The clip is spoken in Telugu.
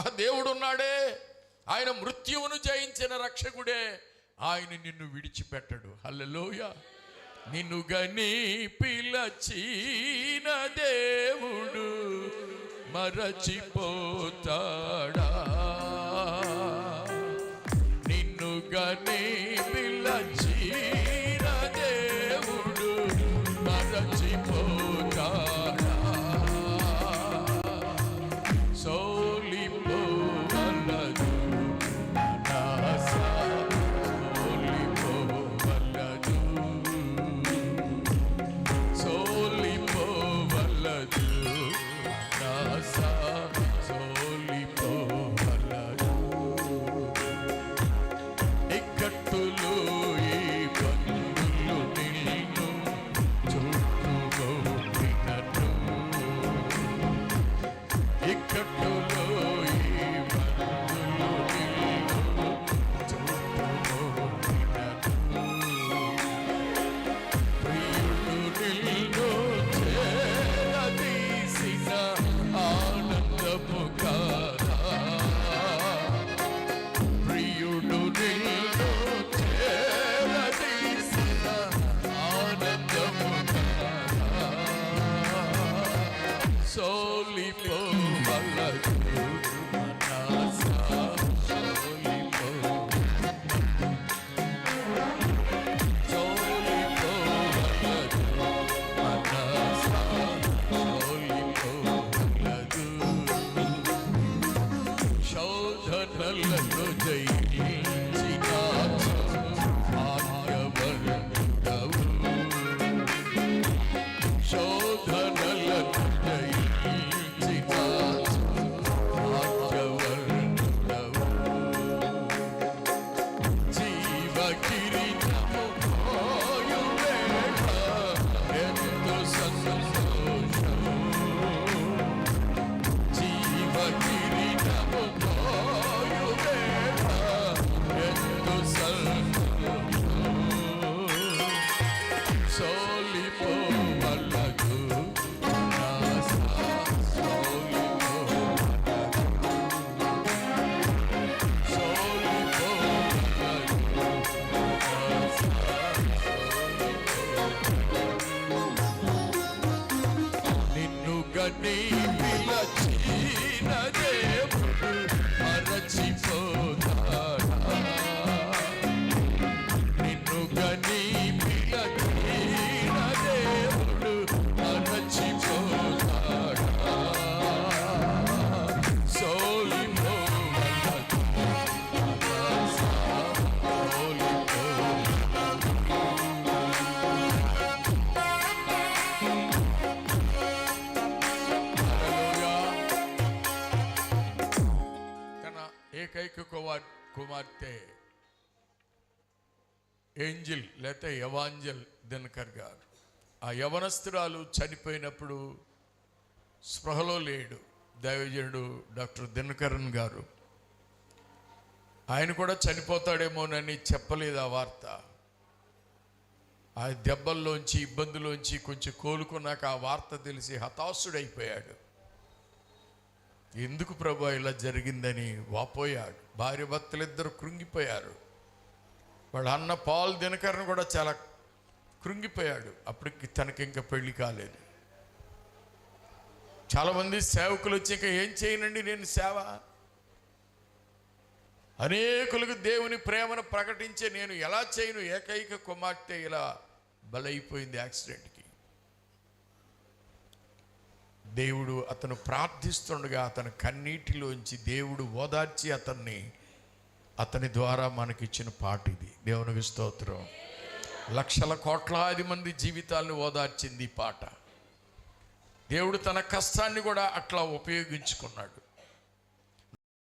దేవుడు ఉన్నాడే ఆయన మృత్యువును జయించిన రక్షకుడే. ఆయన నిన్ను విడిచిపెట్టడు. హల్లెలోయ. నిన్ను గని పిలచిన దేవుడు మరచిపోతాడా? casa. నిన్ను గని ఏకైక కుమార్ కుమార్తె ఏంజిల్ లేకపోతే యవాంజల్ దినకర్ గారు. ఆ యవనస్తురాలు చనిపోయినప్పుడు స్పృహలో లేడు దైవజనుడు డాక్టర్ దినకరన్ గారు. ఆయన కూడా చనిపోతాడేమోనని చెప్పలేదు ఆ వార్త. ఆ దెబ్బల్లోంచి ఇబ్బందులోంచి కొంచెం కోలుకున్నాక ఆ వార్త తెలిసి హతాశుడైపోయాడు. ఎందుకు ప్రభు ఇలా జరిగిందని? వాపోయాడు. భార్య భర్తలిద్దరు కృంగిపోయారు. వాళ్ళ అన్న పాల్ దినకరణ కూడా చాలా కృంగిపోయాడు. అప్పటికి తనకి ఇంకా పెళ్ళి కాలేదు. చాలామంది సేవకులు వచ్చి ఇంకా ఏం చేయనండి నేను సేవ? అనేకులకు దేవుని ప్రేమను ప్రకటించే నేను ఎలా చేయను? ఏకైక కుమార్తె ఇలా బలైపోయింది యాక్సిడెంట్కి. దేవుడు అతను ప్రార్థిస్తుండగా అతను కన్నీటిలోంచి దేవుడు ఓదార్చి అతన్ని అతని ద్వారా మనకిచ్చిన పాట ఇది. దేవునికి స్తోత్రం. లక్షల కోట్లాది మంది జీవితాలను ఓదార్చింది ఈ పాట. దేవుడు తన కష్టాన్ని కూడా అట్లా ఉపయోగించుకున్నాడు.